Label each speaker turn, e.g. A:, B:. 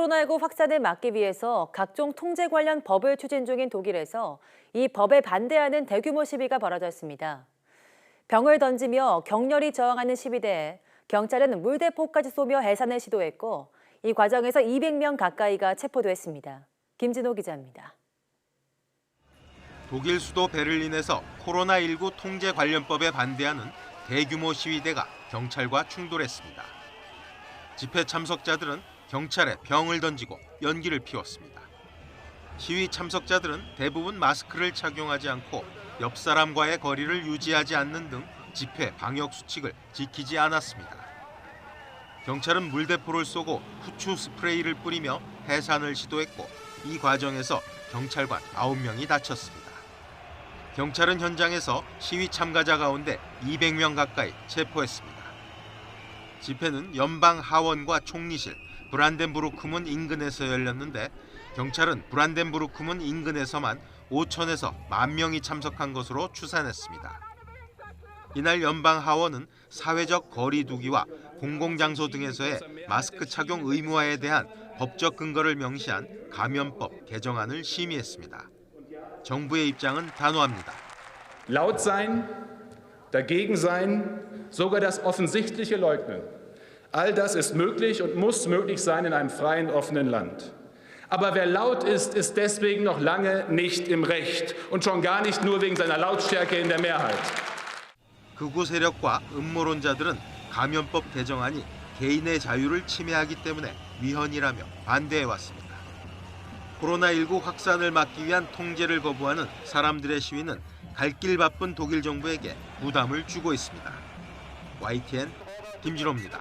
A: 코로나19 확산을 막기 위해서 각종 통제 관련 법을 추진 중인 독일에서 이 법에 반대하는 대규모 시위가 벌어졌습니다. 병을 던지며 격렬히 저항하는 시위대에 경찰은 물대포까지 쏘며 해산을 시도했고 이 과정에서 200명 가까이가 체포됐습니다. 김진호 기자입니다.
B: 독일 수도 베를린에서 코로나19 통제 관련법에 반대하는 대규모 시위대가 경찰과 충돌했습니다. 집회 참석자들은 경찰에 병을 던지고 연기를 피웠습니다. 시위 참석자들은 대부분 마스크를 착용하지 않고 옆 사람과의 거리를 유지하지 않는 등 집회 방역 수칙을 지키지 않았습니다. 경찰은 물대포를 쏘고 후추 스프레이를 뿌리며 해산을 시도했고 이 과정에서 경찰관 9명이 다쳤습니다. 경찰은 현장에서 시위 참가자 가운데 200명 가까이 체포했습니다. 집회는 연방 하원과 총리실, 브란덴부르크문 인근에서 열렸는데 경찰은 브란덴부르크문 인근에서만 5천에서 만 명이 참석한 것으로 추산했습니다. 이날 연방 하원은 사회적 거리 두기와 공공장소 등에서의 마스크 착용 의무화에 대한 법적 근거를 명시한 감염법 개정안을 심의했습니다. 정부의 입장은 단호합니다.
C: Laut sein, dagegen sein, sogar das Offensichtliche leugnen. All das ist möglich und muss möglich sein in einem freien, offenen Land. Aber wer laut ist, ist deswegen noch lange nicht im Recht und schon gar nicht nur wegen seiner Lautstärke in der Mehrheit.
B: 극우 세력과 음모론자들은 감염법 개정안이 개인의 자유를 침해하기 때문에 위헌이라며 반대해 왔습니다. 코로나19 확산을 막기 위한 통제를 거부하는 사람들의 시위는 갈 길 바쁜 독일 정부에게 부담을 주고 있습니다. YTN 김진호입니다.